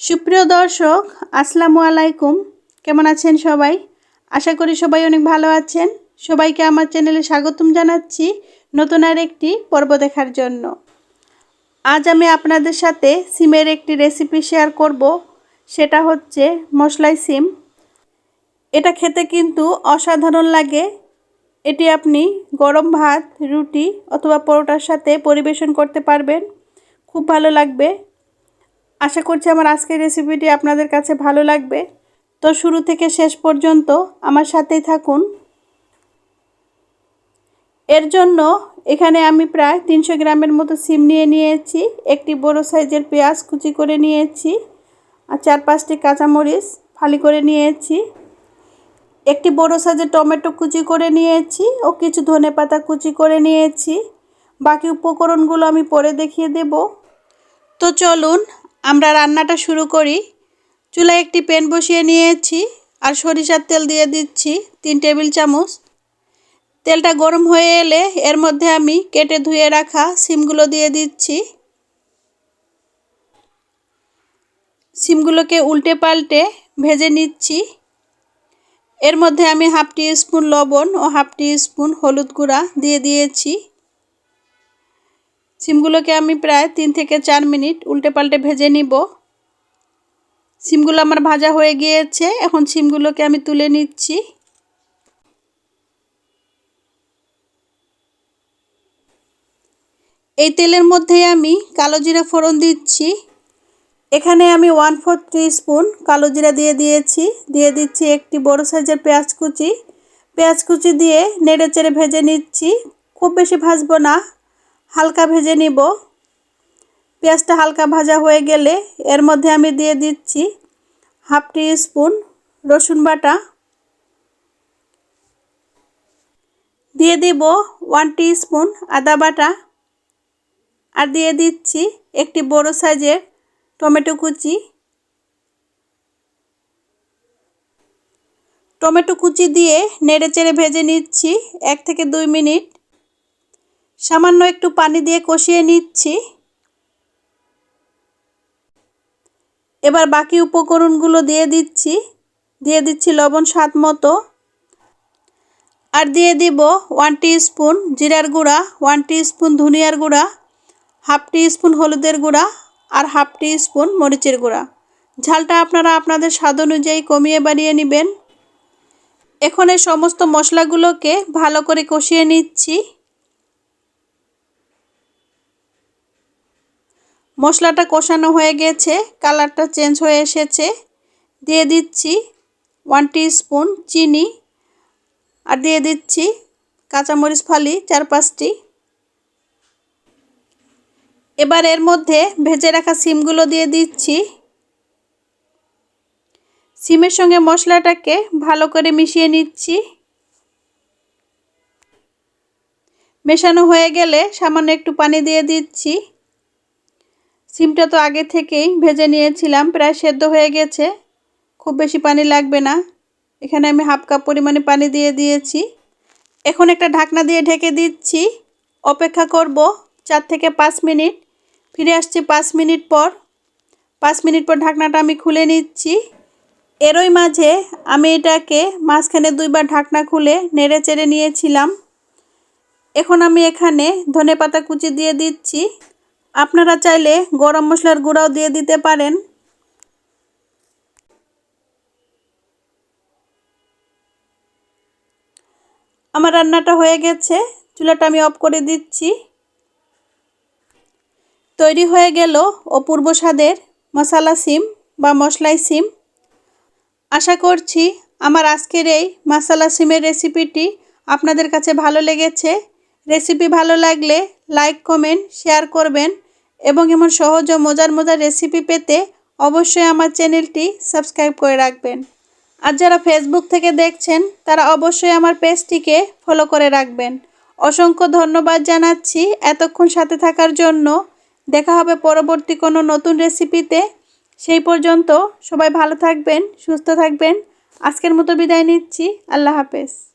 সুপ্রিয় দর্শক, আসসালামু আলাইকুম। কেমন আছেন সবাই? আশা করি সবাই অনেক ভালো আছেন। সবাইকে আমার চ্যানেলে স্বাগতম জানাচ্ছি নতুন আর একটি পর্ব দেখার জন্য। আজ আমি আপনাদের সাথে সিমের একটি রেসিপি শেয়ার করব। সেটা হচ্ছে মশলাই সিম। এটা খেতে কিন্তু অসাধারণ লাগে। এটি আপনি গরম ভাত, রুটি অথবা পরোটার সাথে পরিবেশন করতে পারবেন। খুব ভালো লাগবে। আশা করছি আমার আজকের রেসিপিটি আপনাদের কাছে ভালো লাগবে। তো শুরু থেকে শেষ পর্যন্ত আমার সাথেই থাকুন। এর জন্য এখানে আমি প্রায় তিনশো গ্রামের মতো সিম নিয়ে নিয়েছি, একটি বড় সাইজের পেঁয়াজ কুচি করে নিয়েছি, আর চার পাঁচটি কাঁচামরিচ ফালি করে নিয়েছি, একটি বড় সাইজের টমেটো কুচি করে নিয়েছি ও কিছু ধনে পাতা কুচি করে নিয়েছি। বাকি উপকরণগুলো আমি পরে দেখিয়ে দেব। তো চলুন আমরা রান্নাটা শুরু করি। চুলায় একটি প্যান বসিয়ে নিয়েছি আর সরিষার তেল দিয়ে দিচ্ছি তিন টেবিল চামচ। তেলটা গরম হয়ে এলে এর মধ্যে আমি কেটে ধুয়ে রাখা সিমগুলো দিয়ে দিচ্ছি। সিমগুলোকে উল্টে পাল্টে ভেজে নিচ্ছি। এর মধ্যে আমি হাফ টি স্পুন লবণ ও হাফ টি স্পুন হলুদ গুঁড়া দিয়ে দিয়েছি। সিমগুলোকে আমি প্রায় তিন থেকে চার মিনিট উল্টে পাল্টে ভেজে নিব। সিমগুলো আমার ভাজা হয়ে গিয়েছে, এখন সিমগুলোকে আমি তুলে নিচ্ছি। এই তেলের মধ্যে আমি কালো জিরা ফোড়ন দিচ্ছি। এখানে আমি ওয়ান ফোর থ্রি স্পুন কালো জিরা দিয়ে দিয়েছি। দিয়ে দিচ্ছি একটি বড় সাইজের পেঁয়াজ কুচি। পেঁয়াজ কুচি দিয়ে নেড়ে চেড়ে ভেজে নিচ্ছি। খুব বেশি ভাজবো না। হালকা ভেজে নিব। পেঁয়াজটা হালকা ভাজা হয়ে গেলে এর মধ্যে আমি দিয়ে দিচ্ছি হাফ টি স্পুন রসুন বাটা। দিয়ে দিব ওয়ান টি স্পুন আদা বাটা। আর দিয়ে দিচ্ছি একটি বড় সাইজের টমেটো কুচি। টমেটো কুচি দিয়ে নেড়ে চেড়ে ভেজে নিচ্ছি এক থেকে দুই মিনিট। সামান্য একটু পানি দিয়ে কষিয়ে নিচ্ছি। এবার বাকি উপকরণগুলো দিয়ে দিচ্ছি। দিয়ে দিচ্ছি লবণ স্বাদ মতো। আর দিয়ে দিব ওয়ান স্পুন জিরার গুঁড়া ওয়ান স্পুন ধনিয়ার গুঁড়া হাফ স্পুন হলুদের গুঁড়া আর হাফ স্পুন মরিচের গুঁড়া। ঝালটা আপনারা আপনাদের স্বাদ অনুযায়ী কমিয়ে বাড়িয়ে নেবেন। এখন এই সমস্ত মশলাগুলোকে ভালো করে কষিয়ে নিচ্ছি। মশলাটা কষানো হয়ে গেছে, কালারটা চেঞ্জ হয়ে এসেছে। দিয়ে দিচ্ছি ওয়ান স্পুন চিনি আর দিয়ে দিচ্ছি কাঁচামরিচ ফালি চার পাঁচটি। এবার এর মধ্যে ভেজে রাখা সিমগুলো দিয়ে দিচ্ছি। সিমের সঙ্গে মশলাটাকে ভালো করে মিশিয়ে নিচ্ছি। মেশানো হয়ে গেলে সামান্য একটু পানি দিয়ে দিচ্ছি। সিমটা তো আগে থেকেই ভেজে নিয়েছিলাম, প্রায় সেদ্ধ হয়ে গেছে। খুব বেশি পানি লাগবে না। এখানে আমি হাফ কাপ পরিমাণে পানি দিয়ে দিয়েছি। এখন একটা ঢাকনা দিয়ে ঢেকে দিচ্ছি। অপেক্ষা করব চার থেকে পাঁচ মিনিট। ফিরে আসছি পাঁচ মিনিট পর। পাঁচ মিনিট পর ঢাকনাটা আমি খুলে নিচ্ছি। এরই মাঝে আমি এটাকে মাঝখানে দুইবার ঢাকনা খুলে নেড়ে চেড়ে নিয়েছিলাম। এখন আমি এখানে ধনে পাতা কুচি দিয়ে দিচ্ছি। আপনারা চাইলে গরম মশলার গুঁড়াও দিয়ে দিতে পারেন। আমার রান্নাটা হয়ে গেছে, চুলাটা আমি অফ করে দিচ্ছি। তৈরি হয়ে গেল অপূর্ব স্বাদের মশালা সিম বা মশলাই সিম। আশা করছি আমার আজকের এই মশালা সিমের রেসিপিটি আপনাদের কাছে ভালো লেগেছে। রেসিপি ভালো লাগলে লাইক, কমেন্ট, শেয়ার করবেন। এবং এমন সহজ ও মজার মজার রেসিপি পেতে অবশ্যই আমার চ্যানেলটি সাবস্ক্রাইব করে রাখবেন। আর যারা ফেসবুক থেকে দেখছেন, তারা অবশ্যই আমার পেজটিকে ফলো করে রাখবেন। অসংখ্য ধন্যবাদ জানাচ্ছি এতক্ষণ সাথে থাকার জন্য। দেখা হবে পরবর্তী কোনো নতুন রেসিপিতে সেই পর্যন্ত সবাই ভালো থাকবেন, সুস্থ থাকবেন। আজকের মতো বিদায় নিচ্ছি। আল্লাহ হাফেজ।